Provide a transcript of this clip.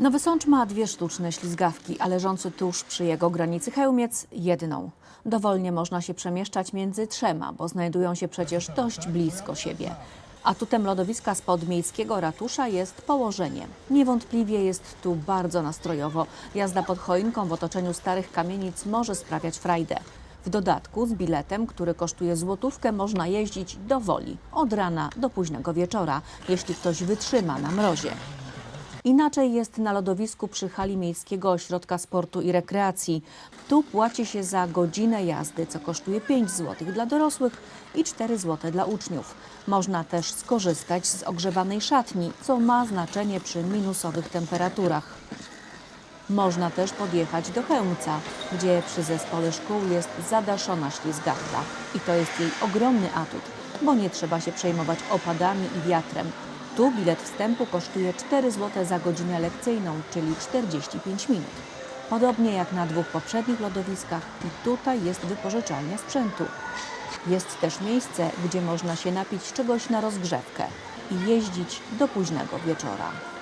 Nowy Sącz ma dwie sztuczne ślizgawki, a leżący tuż przy jego granicy Chełmiec jedną. Dowolnie można się przemieszczać między trzema, bo znajdują się przecież dość blisko siebie. Atutem lodowiska spod miejskiego ratusza jest położenie. Niewątpliwie jest tu bardzo nastrojowo. Jazda pod choinką w otoczeniu starych kamienic może sprawiać frajdę. W dodatku z biletem, który kosztuje złotówkę, można jeździć do woli, od rana do późnego wieczora, jeśli ktoś wytrzyma na mrozie. Inaczej jest na lodowisku przy hali Miejskiego Ośrodka Sportu i Rekreacji. Tu płaci się za godzinę jazdy, co kosztuje 5 zł dla dorosłych i 4 zł dla uczniów. Można też skorzystać z ogrzewanej szatni, co ma znaczenie przy minusowych temperaturach. Można też podjechać do Chełmca, gdzie przy zespole szkół jest zadaszona ślizgawka. I to jest jej ogromny atut, bo nie trzeba się przejmować opadami i wiatrem. Tu bilet wstępu kosztuje 4 zł za godzinę lekcyjną, czyli 45 minut. Podobnie jak na dwóch poprzednich lodowiskach i tutaj jest wypożyczalnia sprzętu. Jest też miejsce, gdzie można się napić czegoś na rozgrzewkę i jeździć do późnego wieczora.